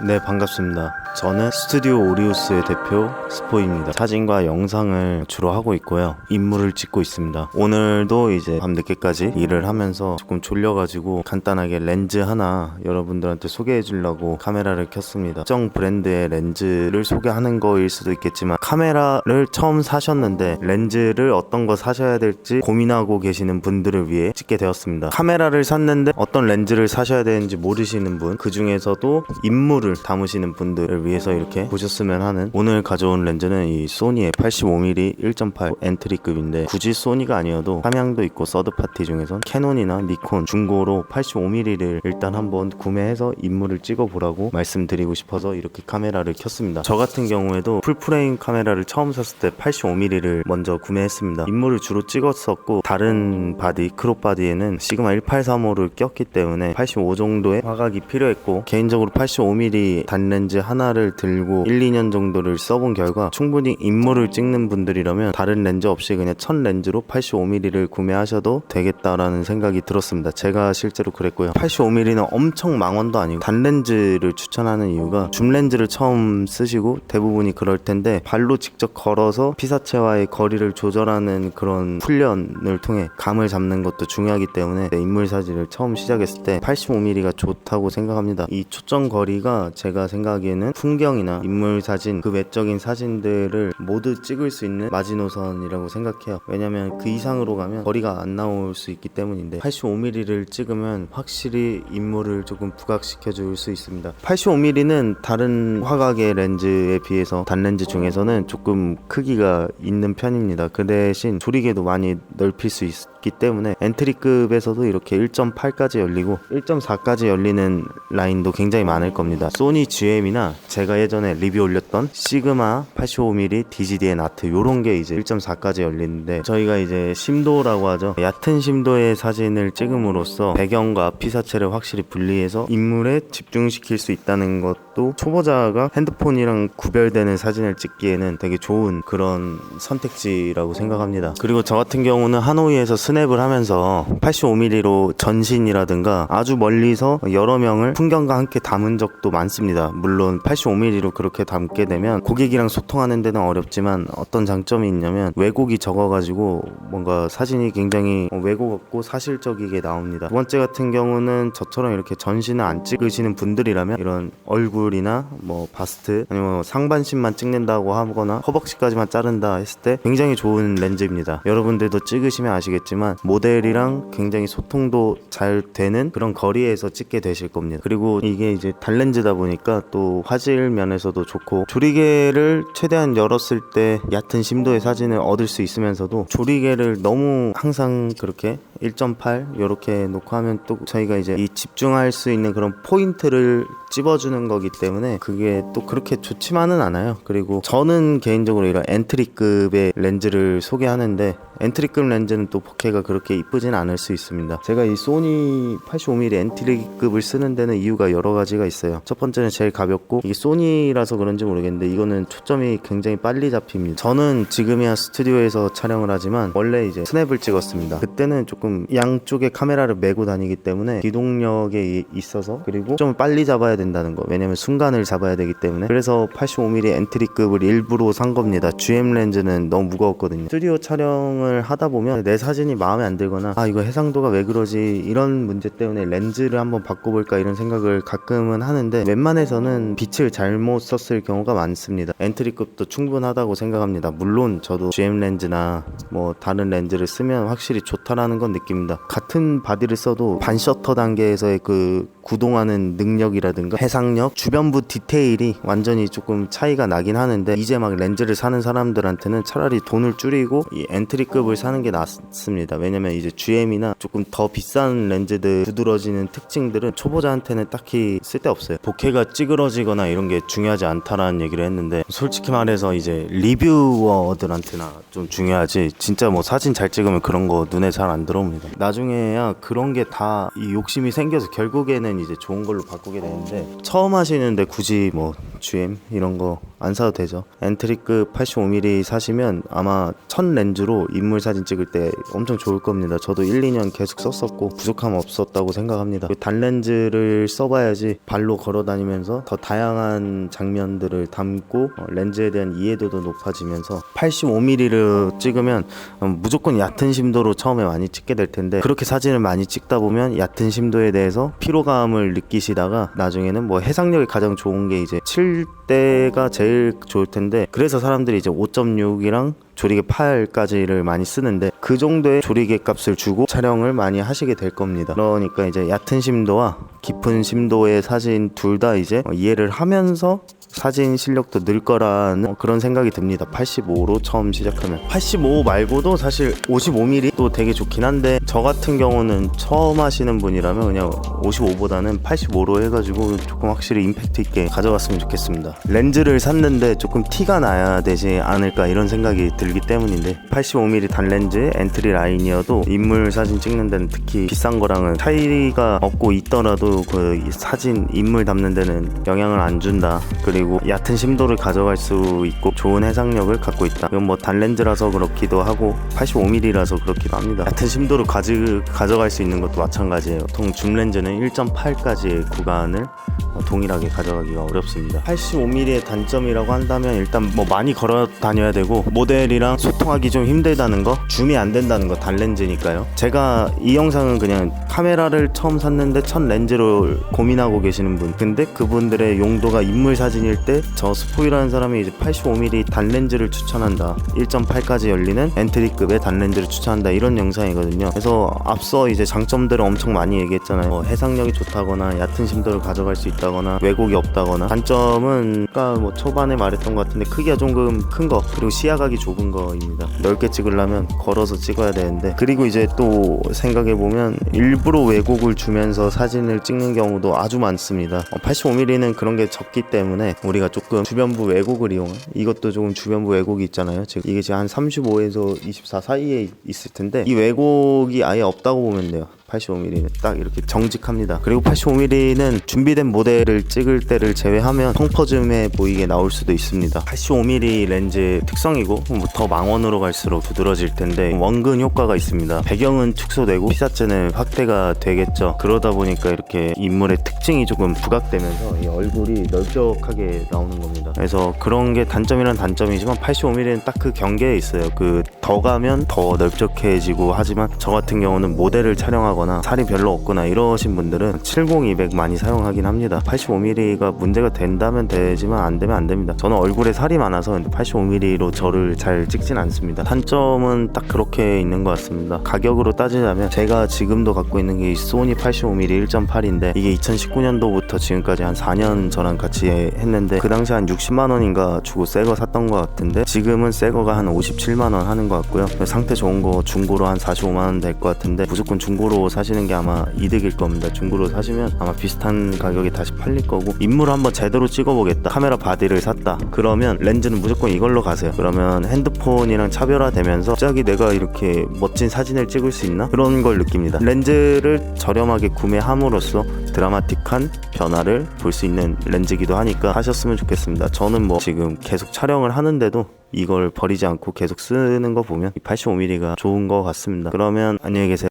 네, 반갑습니다. 저는 스튜디오 오리우스의 대표 스포입니다. 사진과 영상을 주로 하고 있고요. 인물을 찍고 있습니다. 오늘도 이제 밤 늦게까지 일을 하면서 조금 졸려가지고 간단하게 렌즈 하나 여러분들한테 소개해 주려고 카메라를 켰습니다. 특정 브랜드의 렌즈를 소개하는 거일 수도 있겠지만 카메라를 처음 사셨는데 렌즈를 어떤 거 사셔야 될지 고민하고 계시는 분들을 위해 찍게 되었습니다. 카메라를 샀는데 어떤 렌즈를 사셔야 되는지 모르시는 분, 그 중에서도 인물을 담으시는 분들 을 위해서 이렇게 보셨으면 하는 오늘 가져온 렌즈는 이 소니의 85mm 1.8 엔트리급인데 굳이 소니가 아니어도 삼양도 있고 서드 파티 중에서 캐논이나 니콘 중고로 85mm를 일단 한번 구매해서 인물을 찍어 보라고 말씀드리고 싶어서 이렇게 카메라를 켰습니다. 저 같은 경우에도 풀프레임 카메라를 처음 샀을 때 85mm를 먼저 구매했습니다. 인물을 주로 찍었었고 다른 바디 크롭 바디에는 시그마 1835를 꼈기 때문에 85 정도의 화각이 필요했고 개인적으로 85mm 단렌즈 하나 를 들고 1, 2년 정도를 써본 결과 충분히 인물을 찍는 분들이라면 다른 렌즈 없이 그냥 천 렌즈로 85mm를 구매하셔도 되겠다라는 생각이 들었습니다. 제가 실제로 그랬고요. 85mm는 엄청 망원도 아니고 단렌즈를 추천하는 이유가 줌 렌즈를 처음 쓰시고 대부분이 그럴 텐데 발로 직접 걸어서 피사체와의 거리를 조절하는 그런 훈련을 통해 감을 잡는 것도 중요하기 때문에 인물 사진을 처음 시작했을 때 85mm가 좋다고 생각합니다. 이 초점 거리가 제가 생각하기에는 풍경이나 인물 사진 그 외적인 사진들을 모두 찍을 수 있는 마지노선이라고 생각해요. 왜냐면 그 이상으로 가면 거리가 안 나올 수 있기 때문인데 85mm를 찍으면 확실히 인물을 조금 부각시켜 줄 수 있습니다. 85mm는 다른 화각의 렌즈에 비해서 단렌즈 중에서는 조금 크기가 있는 편입니다. 그 대신 조리개도 많이 넓힐 수 있기 때문에 엔트리급에서도 이렇게 1.8까지 열리고 1.4까지 열리는 라인도 굉장히 많을 겁니다. 소니 GM이나 제가 예전에 리뷰 올렸던 시그마 85mm DGDN 아트 요런 게 이제 1.4까지 열리는데 저희가 이제 심도라고 하죠. 얕은 심도의 사진을 찍음으로써 배경과 피사체를 확실히 분리해서 인물에 집중시킬 수 있다는 것 도 초보자가 핸드폰이랑 구별되는 사진을 찍기에는 되게 좋은 그런 선택지라고 생각합니다. 그리고 저 같은 경우는 하노이에서 스냅을 하면서 85mm로 전신이라든가 아주 멀리서 여러 명을 풍경과 함께 담은 적도 많습니다. 물론 85mm로 그렇게 담게 되면 고객이랑 소통하는 데는 어렵지만 어떤 장점이 있냐면 왜곡이 적어가지고 뭔가 사진이 굉장히 왜곡 없고 사실적이게 나옵니다. 두 번째 같은 경우는 저처럼 이렇게 전신을 안 찍으시는 분들이라면 이런 얼굴 이나 뭐 바스트 아니면 뭐 상반신만 찍는다고 하거나 허벅지까지만 자른다 했을 때 굉장히 좋은 렌즈입니다. 여러분들도 찍으시면 아시겠지만 모델이랑 굉장히 소통도 잘 되는 그런 거리에서 찍게 되실 겁니다. 그리고 이게 이제 단렌즈다 보니까 또 화질 면에서도 좋고 조리개를 최대한 열었을 때 얕은 심도의 사진을 얻을 수 있으면서도 조리개를 너무 항상 그렇게 1.8 이렇게 놓고 하면 또 저희가 이제 이 집중할 수 있는 그런 포인트를 찝어주는 거기 때문에 그게 또 그렇게 좋지만은 않아요. 그리고 저는 개인적으로 이런 엔트리급의 렌즈를 소개하는데 엔트리급 렌즈는 또 버케가 그렇게 이쁘진 않을 수 있습니다. 제가 이 소니 85mm 엔트리급을 쓰는 데는 이유가 여러 가지가 있어요. 첫 번째는 제일 가볍고 이게 소니라서 그런지 모르겠는데 이거는 초점이 굉장히 빨리 잡힙니다. 저는 지금이야 스튜디오에서 촬영을 하지만 원래 이제 스냅을 찍었습니다. 그때는 조금 양쪽에 카메라를 메고 다니기 때문에 기동력에 이- 있어서 그리고 좀 빨리 잡아야 된다는 거. 왜냐면 순간을 잡아야 되기 때문에 그래서 85mm 엔트리급을 일부러 산 겁니다. GM 렌즈는 너무 무거웠거든요. 스튜디오 촬영 을 하다 보면 내 사진이 마음에 안 들거나 아 이거 해상도가 왜 그러지 이런 문제 때문에 렌즈를 한번 바꿔볼까 이런 생각을 가끔은 하는데 웬만해서는 빛을 잘못 썼을 경우가 많습니다. 엔트리급도 충분하다고 생각합니다. 물론 저도 GM 렌즈나 뭐 다른 렌즈를 쓰면 확실히 좋다라는 건 느낍니다. 같은 바디를 써도 반셔터 단계에서의 그 구동하는 능력이라든가 해상력, 주변부 디테일이 완전히 조금 차이가 나긴 하는데 이제 막 렌즈를 사는 사람들한테는 차라리 돈을 줄이고 이 엔트리 급을 사는 게 낫습니다. 왜냐면 이제 GM이나 조금 더 비싼 렌즈들 두드러지는 특징들은 초보자한테는 딱히 쓸데없어요. 보케가 찌그러지거나 이런 게 중요하지 않다라는 얘기를 했는데 솔직히 말해서 이제 리뷰어들한테나 좀 중요하지 진짜 뭐 사진 잘 찍으면 그런 거 눈에 잘 안 들어옵니다. 나중에야 그런 게 다 이 욕심이 생겨서 결국에는 이제 좋은 걸로 바꾸게 되는데 처음 하시는데 굳이 뭐 GM 이런 거 안 사도 되죠. 엔트리급 85mm 사시면 아마 천 렌즈로 인물 인물 사진 찍을 때 엄청 좋을 겁니다. 저도 1, 2년 계속 썼었고 부족함 없었다고 생각합니다. 그 단렌즈를 써봐야지 발로 걸어 다니면서 더 다양한 장면들을 담고 어, 렌즈에 대한 이해도도 높아지면서 85mm를 찍으면 음, 무조건 얕은 심도로 처음에 많이 찍게 될 텐데 그렇게 사진을 많이 찍다 보면 얕은 심도에 대해서 피로감을 느끼시다가 나중에는 뭐 해상력이 가장 좋은 게 이제 7대가 제일 좋을 텐데 그래서 사람들이 이제 5.6이랑 조리개 8까지를 많이 쓰는데 그 정도의 조리개 값을 주고 촬영을 많이 하시게 될 겁니다. 그러니까 이제 얕은 심도와 깊은 심도의 사진 둘 다 이제 어, 이해를 하면서 사진 실력도 늘 거라는 그런 생각이 듭니다. 85로 처음 시작하면 85 말고도 사실 55mm도 되게 좋긴 한데 저 같은 경우는 처음 하시는 분이라면 그냥 55보다는 85로 해가지고 조금 확실히 임팩트 있게 가져갔으면 좋겠습니다. 렌즈를 샀는데 조금 티가 나야 되지 않을까 이런 생각이 들기 때문인데 85mm 단렌즈 엔트리 라인이어도 인물 사진 찍는 데는 특히 비싼 거랑은 차이가 없고 있더라도 그 사진 인물 담는 데는 영향을 안 준다. 그리고 얕은 심도를 가져갈 수 있고 좋은 해상력을 갖고 있다. 이건 뭐 단렌즈라서 그렇기도 하고 85mm라서 그렇기도 합니다. 얕은 심도를 가지, 가져갈 수 있는 것도 마찬가지예요. 보통 줌 렌즈는 1.8까지의 구간을 어, 동일하게 가져가기가 어렵습니다. 85mm의 단점이라고 한다면 일단 뭐 많이 걸어 다녀야 되고 모델이랑 소통하기 좀 힘들다는 거, 줌이 안 된다는 거 단렌즈니까요. 제가 이 영상은 그냥 카메라를 처음 샀는데 첫 렌즈로 고민하고 계시는 분. 근데 그분들의 용도가 인물 사진일 때 저 스포이라는 사람이 이제 85mm 단렌즈를 추천한다. 1.8까지 열리는 엔트리급의 단렌즈를 추천한다. 이런 영상이거든요. 그래서 앞서 이제 장점들을 엄청 많이 얘기했잖아요. 뭐 해상력이 좋다거나 얕은 심도를 가져갈 수 있다 거나 왜곡이 없다거나 단점은 아까 뭐 초반에 말했던 것 같은데 크기가 조금 큰 거 그리고 시야각이 좁은 거입니다. 넓게 찍으려면 걸어서 찍어야 되는데 그리고 이제 또 생각해 보면 일부러 왜곡을 주면서 사진을 찍는 경우도 아주 많습니다. 85mm는 그런 게 적기 때문에 우리가 조금 주변부 왜곡을 이용한 이것도 조금 주변부 왜곡이 있잖아요. 지금 이게 지금 한 35에서 24 사이에 있을 텐데 이 왜곡이 아예 없다고 보면 돼요. 85mm는 딱 이렇게 정직합니다. 그리고 85mm는 준비된 모델을 찍을 때를 제외하면 펑퍼즘해 보이게 나올 수도 있습니다. 85mm 렌즈의 특성이고 뭐더 망원으로 갈수록 두드러질 텐데 원근 효과가 있습니다. 배경은 축소되고 피사체는 확대가 되겠죠. 그러다 보니까 이렇게 인물의 특징이 조금 부각되면서 이 얼굴이 넓적하게 나오는 겁니다. 그래서 그런 게 단점이란 단점이지만 85mm는 딱 그 경계에 있어요. 그 더 가면 더 넓적해지고 하지만 저 같은 경우는 모델을 촬영하 거나 살이 별로 없거나 이러신 분들은 70, 200 많이 사용하긴 합니다. 85mm가 문제가 된다면 되지만 안 되면 안 됩니다. 저는 얼굴에 살이 많아서 85mm로 저를 잘 찍진 않습니다. 단점은 딱 그렇게 있는 것 같습니다. 가격으로 따지자면 제가 지금도 갖고 있는 게이 소니 85mm 1.8인데 이게 2019년도부터 지금까지 한 4년 저랑 같이 했는데 그 당시 한 60만 원인가 주고 새 거 샀던 것 같은데 지금은 새 거가 한 57만 원 하는 것 같고요. 상태 좋은 거 중고로 한 45만 원 될 것 같은데 무조건 중고로 사시는 게 아마 이득일 겁니다. 중고로 사시면 아마 비슷한 가격에 다시 팔릴 거고 인물 한번 제대로 찍어보겠다. 카메라 바디를 샀다. 그러면 렌즈는 무조건 이걸로 가세요. 그러면 핸드폰이랑 차별화되면서 갑자기 내가 이렇게 멋진 사진을 찍을 수 있나 그런 걸 느낍니다. 렌즈를 저렴하게 구매함으로써 드라마틱한 변화를 볼 수 있는 렌즈기도 하니까 하셨으면 좋겠습니다. 저는 뭐 지금 계속 촬영을 하는데도 이걸 버리지 않고 계속 쓰는 거 보면 85mm가 좋은 것 같습니다. 그러면 안녕히 계세요.